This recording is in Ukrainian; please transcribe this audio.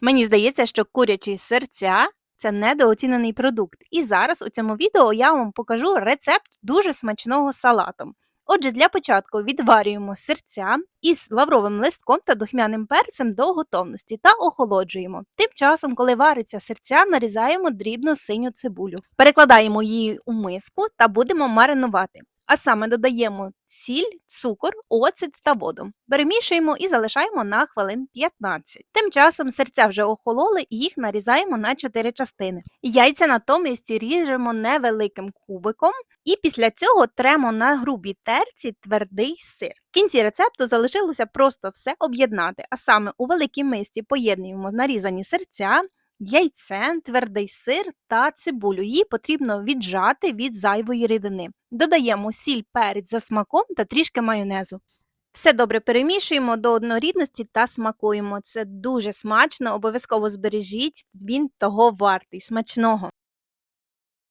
Мені здається, що курячі серця це недооцінений продукт. І зараз у цьому відео я вам покажу рецепт дуже смачного салату. Отже, для початку відварюємо серця із лавровим листком та духмяним перцем до готовності та охолоджуємо. Тим часом, коли вариться серця, нарізаємо дрібну синю цибулю. Перекладаємо її у миску та будемо маринувати. А саме додаємо сіль, цукор, оцет та воду. Перемішуємо і залишаємо на хвилин 15. Тим часом серця вже охололи і їх нарізаємо на 4 частини. Яйця натомість ріжемо невеликим кубиком і після цього тремо на грубій терці твердий сир. В кінці рецепту залишилося просто все об'єднати, а саме у великій мисці поєднуємо нарізані серця, яйце, твердий сир та цибулю. Її потрібно віджати від зайвої рідини. Додаємо сіль, перець за смаком та трішки майонезу. Все добре перемішуємо до однорідності та смакуємо. Це дуже смачно, обов'язково збережіть, він того вартий. Смачного!